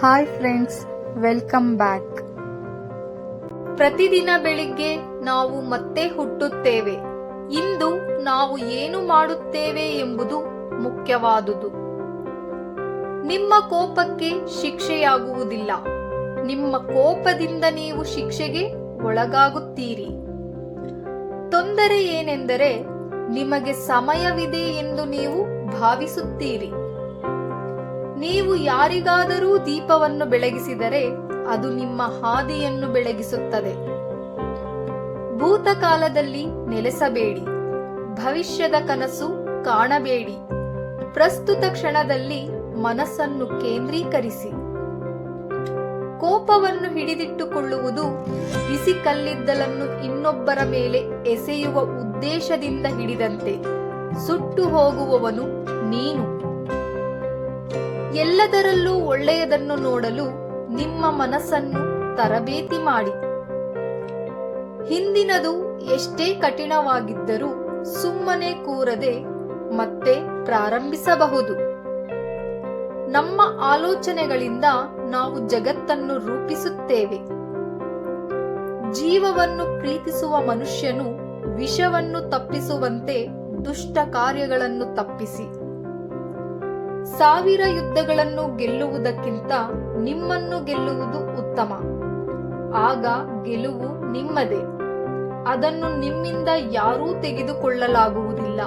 Hi friends welcome back ಪ್ರತಿದಿನ ಬೆಳಿಗ್ಗೆ ನಾವು ಮತ್ತೆ ಹುಟ್ಟುತ್ತೇವೆ. ಇಂದು ನಾವು ಏನು ಮಾಡುತ್ತೇವೆ ಎಂಬುದು ಮುಖ್ಯವಾದುದು. ನಿಮ್ಮ ಕೋಪಕ್ಕೆ ಶಿಕ್ಷೆಯಾಗುವುದಿಲ್ಲ. ನಿಮ್ಮ ಕೋಪದಿಂದ ನೀವು ಶಿಕ್ಷೆಗೆ ಒಳಗಾಗುತ್ತೀರಿ. ತೊಂದರೆ ಏನೆಂದರೆ ನಿಮಗೆ ಸಮಯವಿದೆ ಎಂದು ನೀವು ಭಾವಿಸುತ್ತೀರಿ. ನೀವು ಯಾರಿಗಾದರೂ ದೀಪವನ್ನು ಬೆಳಗಿಸಿದರೆ ಅದು ನಿಮ್ಮ ಹಾದಿಯನ್ನು ಬೆಳಗಿಸುತ್ತದೆ. ಭೂತಕಾಲದಲ್ಲಿ ನೆಲೆಸಬೇಡಿ. ಭವಿಷ್ಯದ ಕನಸು ಕಾಣಬೇಡಿ. ಪ್ರಸ್ತುತ ಕ್ಷಣದಲ್ಲಿ ಮನಸ್ಸನ್ನು ಕೇಂದ್ರೀಕರಿಸಿ. ಕೋಪವನ್ನು ಹಿಡಿದಿಟ್ಟುಕೊಳ್ಳುವುದು ಬಿಸಿ ಕಲ್ಲಿದ್ದಲನ್ನು ಇನ್ನೊಬ್ಬರ ಮೇಲೆ ಎಸೆಯುವ ಉದ್ದೇಶದಿಂದ ಹಿಡಿದಂತೆ. ಸುಟ್ಟು ಹೋಗುವವನು ನೀನು. ಎಲ್ಲದರಲ್ಲೂ ಒಳ್ಳೆಯದನ್ನು ನೋಡಲು ನಿಮ್ಮ ಮನಸ್ಸನ್ನು ತರಬೇತಿ ಮಾಡಿ. ಹಿಂದಿನದು ಎಷ್ಟೇ ಕಠಿಣವಾಗಿದ್ದರೂ ಸುಮ್ಮನೆ ಕೂರದೆ ಮತ್ತೆ ಪ್ರಾರಂಭಿಸಬಹುದು. ನಮ್ಮ ಆಲೋಚನೆಗಳಿಂದ ನಾವು ಜಗತ್ತನ್ನು ರೂಪಿಸುತ್ತೇವೆ. ಜೀವವನ್ನು ಪ್ರೀತಿಸುವ ಮನುಷ್ಯನು ವಿಷವನ್ನು ತಪ್ಪಿಸುವಂತೆ ದುಷ್ಟ ಕಾರ್ಯಗಳನ್ನು ತಪ್ಪಿಸಿ. ಸಾವಿರ ಯುದ್ಧಗಳನ್ನು ಗೆಲ್ಲುವುದಕ್ಕಿಂತ ನಿಮ್ಮನ್ನು ಗೆಲ್ಲುವುದು ಉತ್ತಮ. ಆಗ ಗೆಲುವು ನಿಮ್ಮದೇ. ಅದನ್ನು ನಿಮ್ಮಿಂದ ಯಾರೂ ತೆಗೆದುಕೊಳ್ಳಲಾಗುವುದಿಲ್ಲ.